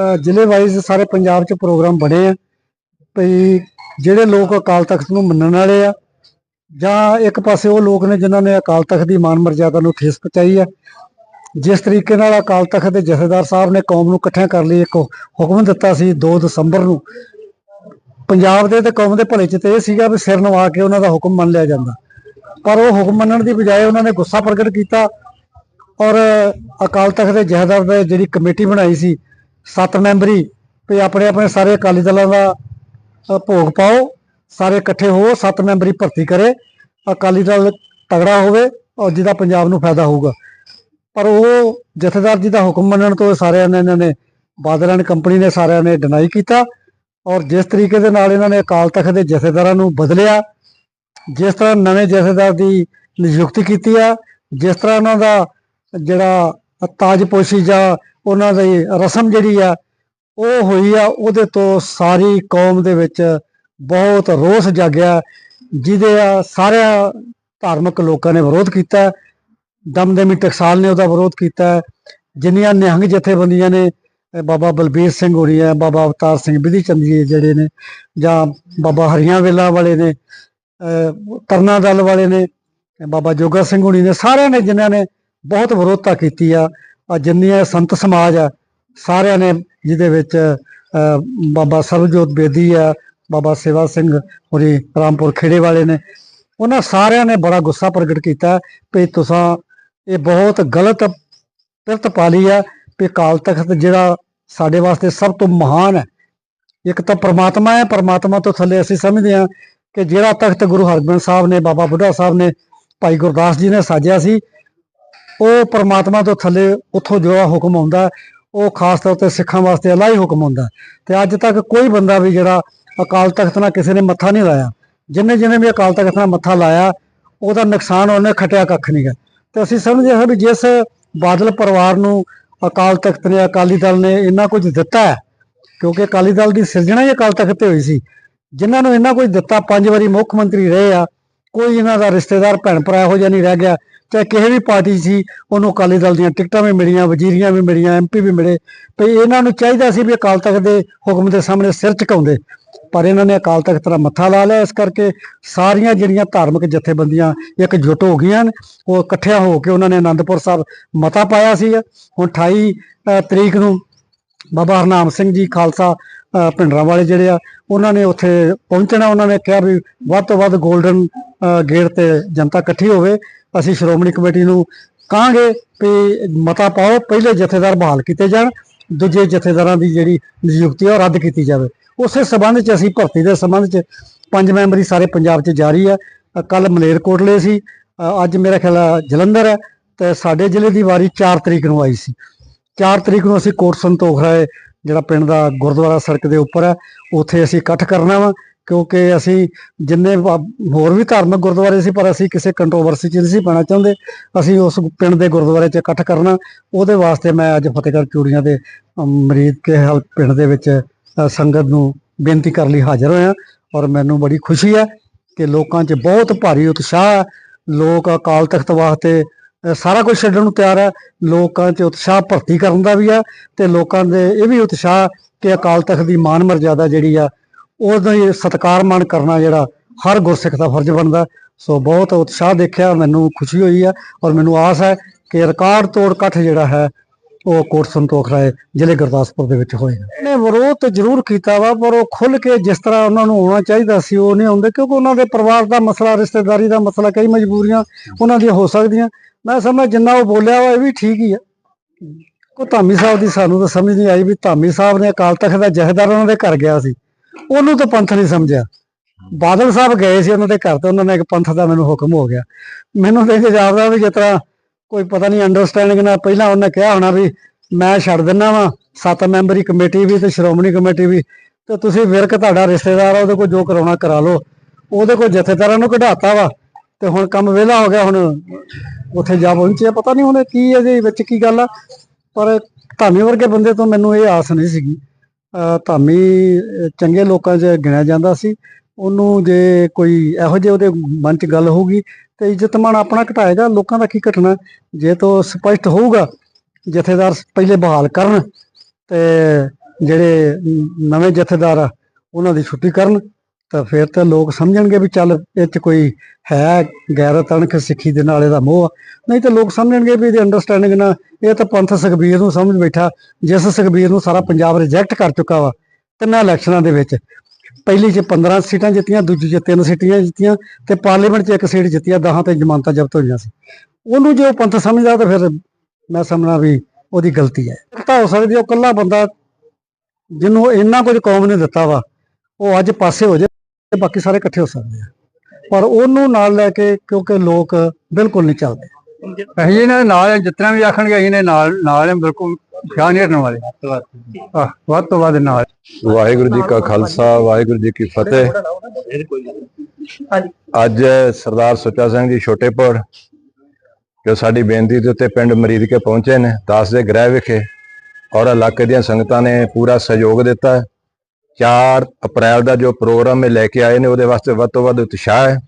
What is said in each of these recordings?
ਅ, ਜ਼ਿਲ੍ਹੇ ਵਾਈਜ਼ ਸਾਰੇ ਪੰਜਾਬ 'ਚ ਪ੍ਰੋਗਰਾਮ ਬਣੇ ਆ। ਭਈ ਜਿਹੜੇ ਲੋਕ ਅਕਾਲ ਤਖਤ ਨੂੰ ਮੰਨਣ ਵਾਲੇ ਆ ਜਾਂ ਇੱਕ ਪਾਸੇ ਉਹ ਲੋਕ ਨੇ ਜਿਨ੍ਹਾਂ ਨੇ ਅਕਾਲ ਤਖਤ ਦੀ ਮਾਨ ਮਰਜ਼ਾਦਾ ਨੂੰ ਠੇਸ ਪਹੁੰਚਾਈ ਆ। ਜਿਸ ਤਰੀਕੇ ਨਾਲ ਅਕਾਲ ਤਖਤ ਦੇ ਜਥੇਦਾਰ ਸਾਹਿਬ ਨੇ ਕੌਮ ਨੂੰ ਇਕੱਠਿਆਂ ਕਰ ਲਈ ਇੱਕ ਹੁਕਮ ਦਿੱਤਾ ਸੀ 2 ਦਸੰਬਰ ਨੂੰ। ਪੰਜਾਬ ਦੇ ਤੇ ਕੌਮ ਦੇ ਭਲੇ 'ਚ ਤੇ ਇਹ ਸੀਗਾ ਵੀ ਸਿਰ ਨਵਾ ਕੇ ਉਹਨਾਂ ਦਾ ਹੁਕਮ ਮੰਨ ਲਿਆ ਜਾਂਦਾ। ਪਰ ਉਹ ਹੁਕਮ ਮੰਨਣ ਦੀ ਬਜਾਏ ਉਹਨਾਂ ਨੇ ਗੁੱਸਾ ਪ੍ਰਗਟ ਕੀਤਾ ਔਰ ਅਕਾਲ ਤਖਤ ਦੇ ਜਥੇਦਾਰ ਦੇ ਜਿਹੜੀ ਕਮੇਟੀ ਬਣਾਈ ਸੀ ਸੱਤ ਮੈਂਬਰੀ ਵੀ ਆਪਣੇ ਆਪਣੇ ਸਾਰੇ ਅਕਾਲੀ ਦਲਾਂ ਦਾ ਭੋਗ ਪਾਓ, ਸਾਰੇ ਇਕੱਠੇ ਹੋ ਸੱਤ ਮੈਂਬਰੀ ਭਰਤੀ ਕਰੇ, ਅਕਾਲੀ ਦਲ ਤਗੜਾ ਹੋਵੇ ਔਰ ਜਿਹਦਾ ਪੰਜਾਬ ਨੂੰ ਫਾਇਦਾ ਹੋਊਗਾ। ਪਰ ਉਹ ਜਥੇਦਾਰ ਜੀ ਦਾ ਹੁਕਮ ਮੰਨਣ ਤੋਂ ਸਾਰਿਆਂ ਨੇ ਇਹਨਾਂ ਨੇ ਬਾਦਲ ਐਂਡ ਕੰਪਨੀ ਨੇ ਸਾਰਿਆਂ ਨੇ ਡਿਨਾਈ ਕੀਤਾ ਔਰ ਜਿਸ ਤਰੀਕੇ ਦੇ ਨਾਲ ਇਹਨਾਂ ਨੇ ਅਕਾਲ ਤਖਤ ਦੇ ਜਥੇਦਾਰਾਂ ਨੂੰ ਬਦਲਿਆ, ਜਿਸ ਤਰ੍ਹਾਂ ਨਵੇਂ ਜਥੇਦਾਰ ਦੀ ਨਿਯੁਕਤੀ ਕੀਤੀ ਆ, ਜਿਸ ਤਰ੍ਹਾਂ ਉਹਨਾਂ ਦਾ ਜਿਹੜਾ ਤਾਜਪੋਸ਼ੀ ਜਾਂ ਉਹਨਾਂ ਦੀ ਰਸਮ ਜਿਹੜੀ ਆ, ਉਹ ਹੋਈ ਆ, ਉਹਦੇ ਤੋਂ ਸਾਰੀ ਕੌਮ ਦੇ ਵਿੱਚ ਬਹੁਤ ਰੋਸ ਜਾਗਿਆ, ਜਿਹਦੇ ਆ ਸਾਰਿਆਂ ਧਾਰਮਿਕ ਲੋਕਾਂ ਨੇ ਵਿਰੋਧ ਕੀਤਾ। ਦਮਦਮੀ ਟਕਸਾਲ ਨੇ ਉਹਦਾ ਵਿਰੋਧ ਕੀਤਾ। ਜਿੰਨੀਆਂ ਨਿਹੰਗ ਜਥੇਬੰਦੀਆਂ ਨੇ ਬਾਬਾ ਬਲਬੀਰ ਸਿੰਘ ਹੋਣੀ ਹੈ ਬਾਬਾ ਅਵਤਾਰ ਸਿੰਘ ਵਿਧੀ ਚੰਦੀ ਜਿਹੜੇ ਨੇ, ਜਾਂ ਬਾਬਾ ਹਰੀਆਂ ਵੇਲਾ ਵਾਲੇ ਨੇ, ਅਹ ਤਰਨਾ ਦਲ ਵਾਲੇ ਨੇ, ਬਾਬਾ ਜੋਗਾ ਸਿੰਘ ਹੋਣੀ ਨੇ, ਸਾਰਿਆਂ ਨੇ ਜਿਨ੍ਹਾਂ ਨੇ ਬਹੁਤ ਵਿਰੋਧਤਾ ਕੀਤੀ ਆ। ਆ ਜਿੰਨੀਆਂ ਸੰਤ ਸਮਾਜ ਆ, ਸਾਰਿਆਂ ਨੇ ਜਿਹਦੇ ਵਿੱਚ ਬਾਬਾ ਸਰਬਜੋਤ ਬੇਦੀ ਆ, ਬਾਬਾ ਸੇਵਾ ਸਿੰਘ ਹੋਰੀ ਰਾਮਪੁਰ ਖੇੜੇ ਵਾਲੇ ਨੇ, ਉਹਨਾਂ ਸਾਰਿਆਂ ਨੇ ਬੜਾ ਗੁੱਸਾ ਪ੍ਰਗਟ ਕੀਤਾ ਵੀ ਤੁਸੀਂ ਇਹ ਬਹੁਤ ਗਲਤ ਪਿਰਤ ਪਾਲੀ ਆ ਵੀ ਕਾਲ ਤਖਤ ਜਿਹੜਾ ਸਾਡੇ ਵਾਸਤੇ ਸਭ ਤੋਂ ਮਹਾਨ ਹੈ। ਇੱਕ ਤਾਂ ਪ੍ਰਮਾਤਮਾ ਹੈ, ਪ੍ਰਮਾਤਮਾ ਤੋਂ ਥੱਲੇ ਅਸੀਂ ਸਮਝਦੇ ਹਾਂ ਕਿ ਜਿਹੜਾ ਤਖਤ ਗੁਰੂ ਹਰਗੋਬਿੰਦ ਸਾਹਿਬ ਨੇ, ਬਾਬਾ ਬੁੱਢਾ ਸਾਹਿਬ ਨੇ, ਭਾਈ ਗੁਰਦਾਸ ਜੀ ਨੇ ਸਾਜਿਆ ਸੀ ਉਹ ਪ੍ਰਮਾਤਮਾ ਤੋਂ ਥੱਲੇ ਉੱਥੋਂ ਜਿਹੜਾ ਹੁਕਮ ਆਉਂਦਾ, ਉਹ ਖਾਸ ਤੌਰ ਤੇ ਸਿੱਖਾਂ ਵਾਸਤੇ ਅਲਾਈ ਹੁਕਮ ਹੁੰਦਾ। ਤੇ ਅੱਜ ਤੱਕ ਕੋਈ ਬੰਦਾ ਵੀ ਜਿਹੜਾ ਅਕਾਲ ਤਖਤ ਨਾਲ ਕਿਸੇ ਨੇ ਮੱਥਾ ਨਹੀਂ ਲਾਇਆ। ਜਿੰਨੇ ਜਿੰਨੇ ਵੀ ਅਕਾਲ ਤਖਤ ਨਾਲ ਮੱਥਾ ਲਾਇਆ, ਉਹਦਾ ਨੁਕਸਾਨ ਉਹਨੇ ਖਟਿਆ ਕੱਖ ਨਹੀਂ ਨਹੀਂਗਾ ਤੇ ਅਸੀਂ ਸਮਝਦੇ ਹਾਂ ਵੀ ਜਿਸ ਬਾਦਲ ਪਰਿਵਾਰ ਨੂੰ ਅਕਾਲ ਤਖਤ ਨੇ, ਅਕਾਲੀ ਦਲ ਨੇ ਇੰਨਾ ਕੁਝ ਦਿੱਤਾ ਹੈ, ਕਿਉਂਕਿ ਅਕਾਲੀ ਦਲ ਦੀ ਸਿਰਜਣਾ ਹੀ ਅਕਾਲ ਤਖਤ ਤੇ ਹੋਈ ਸੀ। ਜਿਨ੍ਹਾਂ ਨੂੰ ਇੰਨਾ ਕੁਝ ਦਿੱਤਾ, ਪੰਜ ਵਾਰੀ ਮੁੱਖ ਮੰਤਰੀ ਰਹੇ ਆ, ਕੋਈ ਇਹਨਾਂ ਦਾ ਰਿਸ਼ਤੇਦਾਰ ਭੈਣ ਭਰਾ ਇਹੋ ਜਿਹਾ ਨਹੀਂ ਰਹਿ ਗਿਆ। ਚਾਹੇ ਕਿਸੇ ਵੀ ਪਾਰਟੀ ਸੀ ਉਹਨੂੰ ਅਕਾਲੀ ਦਲ ਦੀਆਂ ਟਿਕਟਾਂ ਵੀ ਮਿਲੀਆਂ ਵਜ਼ੀਰੀਆਂ ਵੀ ਮਿਲੀਆਂ ਐਮਪੀ ਵੀ ਮਿਲੇ। ਤੇ ਇਹਨਾਂ ਨੂੰ ਚਾਹੀਦਾ ਸੀ ਵੀ ਅਕਾਲ ਤਖਤ ਦੇ ਹੁਕਮ ਦੇ ਸਾਹਮਣੇ ਸਿਰ ਝੁਕਾਉਂਦੇ। ਪਰ ਇਹਨਾਂ ਨੇ ਅਕਾਲ ਤਖਤ ਦਾ ਮੱਥਾ ਲਾ ਲਿਆ ਇਸ ਕਰਕੇ ਸਾਰੀਆਂ ਜਿਹੜੀਆਂ ਧਾਰਮਿਕ ਜਥੇਬੰਦੀਆਂ ਇੱਕ ਇਕਜੁੱਟ ਹੋ ਗਈਆਂ ਨੇ ਉਹ ਇਕੱਠਿਆਂ ਹੋ ਕੇ ਉਹਨਾਂ ਨੇ ਆਨੰਦਪੁਰ ਸਾਹਿਬ ਮਤਾ ਪਾਇਆ ਸੀ ਹੁਣ 28 ਅ, ਤਰੀਕ ਨੂੰ ਬਾਬਾ ਹਰਨਾਮ ਸਿੰਘ ਜੀ ਖਾਲਸਾ ਭਿੰਡਰਾਂ ਵਾਲੇ ਜਿਹੜੇ ਆ, ਉਹਨਾਂ ਨੇ ਉੱਥੇ ਪਹੁੰਚਣਾ, ਉਹਨਾਂ ਨੇ ਕਿਹਾ ਵੀ ਵੱਧ ਤੋਂ ਵੱਧ 골ਡਨ ਗੇਟ ਤੇ ਜਨਤਾ ਇਕੱਠੀ ਹੋਵੇ। ਅਸੀਂ ਸ਼੍ਰੋਮਣੀ ਕਮੇਟੀ ਨੂੰ ਕਹਾਂਗੇ ਵੀ ਮਤਾ ਪਾਓ, ਪਹਿਲੇ ਜਥੇਦਾਰ ਬਹਾਲ ਕੀਤੇ ਜਾਣ, ਦੂਜੇ ਜਥੇਦਾਰਾਂ ਦੀ ਜਿਹੜੀ ਨਿਯੁਕਤੀ ਆ ਉਹ ਰੱਦ ਕੀਤੀ ਜਾਵੇ। ਉਸੇ ਸਬੰਧ 'ਚ ਅਸੀਂ ਭਰਤੀ ਦੇ ਸਬੰਧ 'ਚ ਪੰਜ ਮੈਂਬਰੀ ਸਾਰੇ ਪੰਜਾਬ 'ਚ ਜਾਰੀ ਆ। ਕੱਲ ਮਲੇਰਕੋਟਲੇ ਸੀ ਅੱਜ ਮੇਰਾ ਖਿਆਲ ਜਲੰਧਰ ਹੈ ਤੇ ਸਾਡੇ ਜ਼ਿਲ੍ਹੇ ਦੀ ਵਾਰੀ 4 ਤਰੀਕ ਨੂੰ ਆਈ ਸੀ। 4 ਤਰੀਕ ਨੂੰ ਅਸੀਂ ਕੋਟ ਸੰਤੋਖ ਰਾਏ ਜਿਹੜਾ ਪਿੰਡ ਦਾ ਗੁਰਦੁਆਰਾ ਸੜਕ ਦੇ ਉੱਪਰ ਹੈ ਉੱਥੇ ਅਸੀਂ ਇਕੱਠ ਕਰਨਾ ਵਾ ਕਿਉਂਕਿ ਅਸੀਂ ਜਿੰਨੇ ਹੋਰ ਵੀ ਧਾਰਮਿਕ ਗੁਰਦੁਆਰੇ ਸੀ ਪਰ ਅਸੀਂ ਕਿਸੇ ਕੰਟਰੋਵਰਸੀ 'ਚ ਨਹੀਂ ਸੀ ਪੈਣਾ ਚਾਹੁੰਦੇ। ਅਸੀਂ ਉਸ ਪਿੰਡ ਦੇ ਗੁਰਦੁਆਰੇ 'ਚ ਇਕੱਠ ਕਰਨਾ ਉਹਦੇ ਵਾਸਤੇ ਮੈਂ ਅੱਜ ਫਤਿਹਗੜ੍ਹ ਚੂੜੀਆਂ ਦੇ ਅਮ, ਮਰੀਦ ਕੇ ਹਲ ਪਿੰਡ ਦੇ ਵਿੱਚ ਸੰਗਤ ਨੂੰ ਬੇਨਤੀ ਕਰਨ ਲਈ ਹਾਜ਼ਰ ਹੋਇਆ ਔਰ ਮੈਨੂੰ ਬੜੀ ਖੁਸ਼ੀ ਹੈ ਕਿ ਲੋਕਾਂ 'ਚ ਬਹੁਤ ਭਾਰੀ ਉਤਸ਼ਾਹ ਹੈ। ਲੋਕ ਅਕਾਲ ਤਖਤ ਵਾਸਤੇ ਸਾਰਾ ਕੁਝ ਛੱਡਣ ਨੂੰ ਤਿਆਰ ਹੈ। ਲੋਕਾਂ 'ਚ ਉਤਸ਼ਾਹ ਭਰਤੀ ਕਰਨ ਦਾ ਵੀ ਹੈ ਤੇ ਲੋਕਾਂ ਦੇ ਇਹ ਵੀ ਉਤਸ਼ਾਹ ਕਿ ਅਕਾਲ ਤਖਤ ਦੀ ਮਾਨ ਮਰਜ਼ਾਦਾ ਜਿਹੜੀ ਆ, ਉਹਦਾ ਹੀ ਸਤਿਕਾਰ ਮਾਨ ਕਰਨਾ ਜਿਹੜਾ ਹਰ ਗੁਰਸਿੱਖ ਦਾ ਫਰਜ਼ ਬਣਦਾ। ਸੋ ਬਹੁਤ ਉਤਸ਼ਾਹ ਦੇਖਿਆ, ਮੈਨੂੰ ਖੁਸ਼ੀ ਹੋਈ ਹੈ ਔਰ ਮੈਨੂੰ ਆਸ ਹੈ ਕਿ ਰਿਕਾਰਡ ਤੋੜ ਇਕੱਠ ਜਿਹੜਾ ਹੈ, ਉਹ ਕੋਟ ਸੰਤੋਖ ਰਾਏ ਜ਼ਿਲ੍ਹੇ ਗੁਰਦਾਸਪੁਰ ਦੇ ਵਿੱਚ ਹੋਏਗਾ। ਨੇ ਵਿਰੋਧ ਤਾਂ ਜ਼ਰੂਰ ਕੀਤਾ ਵਾ, ਪਰ ਉਹ ਖੁੱਲ ਕੇ ਜਿਸ ਤਰ੍ਹਾਂ ਉਹਨਾਂ ਨੂੰ ਆਉਣਾ ਚਾਹੀਦਾ ਸੀ, ਉਹ ਨਹੀਂ ਆਉਂਦੇ, ਕਿਉਂਕਿ ਉਹਨਾਂ ਦੇ ਪਰਿਵਾਰ ਦਾ ਮਸਲਾ, ਰਿਸ਼ਤੇਦਾਰੀ ਦਾ ਮਸਲਾ ਕਈ ਮਜਬੂਰੀਆਂ ਉਹਨਾਂ ਦੀਆਂ ਹੋ ਸਕਦੀਆਂ। ਮੈਂ ਸਮਝ ਜਿੰਨਾ ਉਹ ਬੋਲਿਆ ਵਾ ਇਹ ਵੀ ਠੀਕ ਹੀ ਆ। ਕੋ ਧਾਮੀ ਸਾਹਿਬ ਦੀ ਸਾਨੂੰ ਤਾਂ ਸਮਝ ਨਹੀਂ ਆਈ ਵੀ ਧਾਮੀ ਸਾਹਿਬ ਨੇ ਅਕਾਲ ਤਖਤ ਦਾ ਜਹੇਦਾਰ ਉਹਨਾਂ ਦੇ ਘਰ ਗਿਆ ਸੀ। ਉਹਨੂੰ ਤਾਂ ਪੰਥ ਨਹੀਂ ਸਮਝਿਆ। ਬਾਦਲ ਸਾਹਿਬ ਗਏ ਸੀ ਉਹਨਾਂ ਦੇ ਘਰ ਤੇ ਉਹਨਾਂ ਨੇ ਇੱਕ ਪੰਥ ਦਾ ਮੈਨੂੰ ਹੁਕਮ ਹੋ ਗਿਆ। ਮੈਨੂੰ ਤਾਂ ਇਹ ਜਾਪਦਾ ਵੀ ਜਿਸ ਤਰ੍ਹਾਂ ਕੋਈ ਪਤਾ ਨਹੀਂ ਅੰਡਰਸਟੈਂਡਿੰਗ ਨਾਲ ਪਹਿਲਾਂ ਉਹਨੇ ਕਿਹਾ ਹੋਣਾ ਵੀ ਮੈਂ ਛੱਡ ਦਿੰਨਾ ਵਾ, ਸੱਤ ਮੈਂਬਰੀ ਕਮੇਟੀ ਵੀ ਤੇ ਸ਼੍ਰੋਮਣੀ ਕਮੇਟੀ ਵੀ। ਤੇ ਤੁਸੀਂ ਵਿਰਕ ਤੁਹਾਡਾ ਰਿਸ਼ਤੇਦਾਰ ਆ, ਉਹਦੇ ਕੋਲ ਜੋ ਕਰਾਉਣਾ ਕਰਾ ਲਓ। ਉਹਦੇ ਕੋਲ ਜਥੇਦਾਰਾਂ ਨੂੰ ਕਢਾਤਾ ਵਾ। ਤੇ ਹੁਣ ਕੰਮ ਵਿਹਲਾ ਹੋ ਗਿਆ ਹੁਣ। ਉੱਥੇ ਜਾ ਪਹੁੰਚਿਆ ਪਤਾ ਨਹੀਂ ਹੁਣ ਕੀ ਇਹਦੇ ਵਿੱਚ ਕੀ ਗੱਲ ਆ। ਪਰ ਧਾਮੀ ਵਰਗੇ ਬੰਦੇ ਤੋਂ ਮੈਨੂੰ ਇਹ ਆਸ ਨਹੀਂ ਸੀਗੀ। ਧਾਮੀ ਚੰਗੇ ਲੋਕਾਂ 'ਚ ਗਿਣਿਆ ਜਾਂਦਾ ਸੀ। ਉਹਨੂੰ ਜੇ ਕੋਈ ਇਹੋ ਜਿਹੇ ਉਹਦੇ ਮਨ 'ਚ ਗੱਲ ਹੋਊਗੀ ਤੇ ਇੱਜ਼ਤ ਮਾਣ ਆਪਣਾ ਘਟਾਏਗਾ, ਲੋਕਾਂ ਦਾ ਕੀ ਘਟਣਾ? ਜੇ ਤੋਂ ਸਪਸ਼ਟ ਹੋਊਗਾ, ਜਥੇਦਾਰ ਪਹਿਲੇ ਬਹਾਲ ਕਰਨ ਤੇ ਜਿਹੜੇ ਨਵੇਂ ਜਥੇਦਾਰ ਆ, ਉਹਨਾਂ ਦੀ ਛੁੱਟੀ ਕਰਨ। ਤਾਂ ਫਿਰ ਤਾਂ ਲੋਕ ਸਮਝਣਗੇ ਵੀ ਚੱਲ ਇਹ ਚ ਕੋਈ ਹੈ ਗੈਰਤ ਅਣਖ ਸਿੱਖੀ ਦੇ ਨਾਲ ਇਹਦਾ ਮੋਹ ਆ। ਨਹੀਂ ਤਾਂ ਲੋਕ ਸਮਝਣਗੇ ਵੀ ਇਹਦੀ ਅੰਡਰਸਟੈਂਡਿੰਗ ਨਾ ਇਹ ਤਾਂ ਪੰਥ ਸੁਖਬੀਰ ਨੂੰ ਸਮਝ ਬੈਠਾ, ਜਿਸ ਸੁਖਬੀਰ ਨੂੰ ਸਾਰਾ ਪੰਜਾਬ ਰਿਜੈਕਟ ਕਰ ਚੁੱਕਾ ਵਾ ਤਿੰਨਾਂ ਇਲੈਕਸ਼ਨਾਂ ਦੇ ਵਿੱਚ। ਪਹਿਲੀ 'ਚ 15 ਸੀਟਾਂ ਜਿੱਤੀਆਂ, ਦੂਜੀ 'ਚ ਤਿੰਨ ਸੀਟੀਆਂ ਜਿੱਤੀਆਂ ਤੇ ਪਾਰਲੀਮੈਂਟ 'ਚ ਇੱਕ ਸੀਟ ਜਿੱਤੀਆਂ ਦਹਾਂ ਤੇ ਜ਼ਮਾਨਤਾਂ ਜ਼ਬਤ ਹੋਈਆਂ ਸੀ। ਉਹਨੂੰ ਜੇ ਉਹ ਪੰਥ ਸਮਝਦਾ ਤਾਂ ਫਿਰ ਮੈਂ ਸਮਝਣਾ ਵੀ ਉਹਦੀ ਗਲਤੀ ਹੈ। ਤਾਂ ਹੋ ਸਕਦੀ ਉਹ ਇਕੱਲਾ ਬੰਦਾ ਜਿਹਨੂੰ ਇੰਨਾ ਕੁਝ ਕੌਮ ਨੇ ਦਿੱਤਾ ਵਾ, ਉਹ ਅੱਜ ਪਾਸੇ ਹੋ ਜਾਏ ਤੇ ਬਾਕੀ ਸਾਰੇ ਇਕੱਠੇ ਹੋ ਸਕਦੇ ਆ। ਪਰ ਉਹਨੂੰ ਨਾਲ ਲੈ ਕੇ ਕਿਉਂਕਿ ਲੋਕ ਬਿਲਕੁਲ ਨਹੀਂ ਚੱਲਦੇ। ਅਸੀਂ ਇਹਨਾਂ ਦੇ ਨਾਲ ਜਿਤਨਾ ਵੀ ਆਖਣਗੇ ਅਸੀਂ ਨੇ ਨਾਲ ਨਾਲ ਹੈ ਬਿਲਕੁਲ ਖਿਆਲ ਨਹੀਂ ਕਰਨ ਵਾਲੇ। ਆਹ, ਵੱਧ ਤੋਂ ਵੱਧ ਨਾਲ। ਵਾਹਿਗੁਰੂ ਜੀ ਕਾ ਖਾਲਸਾ ਵਾਹਿਗੁਰੂ ਜੀ ਕੀ ਫਤਿਹ। ਅੱਜ ਸਰਦਾਰ ਸੁੱਚਾ ਸਿੰਘ ਜੀ ਛੋਟੇਪੁਰ ਜੋ ਸਾਡੀ ਬੇਨਤੀ ਦੇ ਉੱਤੇ ਪਿੰਡ ਮਰੀਦ ਕੇ ਪਹੁੰਚੇ ਨੇ ਦਾਸ ਦੇ ਗ੍ਰਹਿ ਵਿਖੇ ਔਰ ਇਲਾਕੇ ਦੀਆਂ ਸੰਗਤਾਂ ਨੇ ਪੂਰਾ ਸਹਿਯੋਗ ਦਿੱਤਾ। ਹੈ 4 ਅਪ੍ਰੈਲ ਦਾ ਜੋ ਪ੍ਰੋਗਰਾਮ ਇਹ ਲੈ ਕੇ ਆਏ ਨੇ, ਉਹਦੇ ਵਾਸਤੇ ਵੱਧ ਤੋਂ ਵੱਧ ਉਤਸ਼ਾਹ ਹੈ।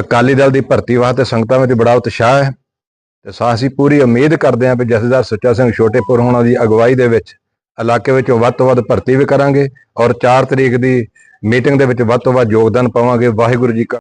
ਅਕਾਲੀ ਦਲ ਦੀ ਭਰਤੀ ਵਾਸਤੇ ਸੰਗਤਾਂ ਵਿੱਚ ਬੜਾ ਉਤਸ਼ਾਹ ਹੈ। ਤੇ ਸਾ ਅਸੀਂ ਪੂਰੀ ਉਮੀਦ ਕਰਦੇ ਹਾਂ ਵੀ ਜਥੇਦਾਰ ਸੁੱਚਾ ਸਿੰਘ ਛੋਟੇਪੁਰ ਹੋਣਾ ਦੀ ਅਗਵਾਈ ਦੇ ਵਿੱਚ ਇਲਾਕੇ ਵਿੱਚੋਂ ਵੱਧ ਤੋਂ ਵੱਧ ਭਰਤੀ ਵੀ ਕਰਾਂਗੇ ਔਰ 4 ਤਰੀਕ ਦੀ ਮੀਟਿੰਗ ਦੇ ਵਿੱਚ ਵੱਧ ਤੋਂ ਵੱਧ ਯੋਗਦਾਨ ਪਾਵਾਂਗੇ। ਵਾਹਿਗੁਰੂ ਜੀ ਕਾ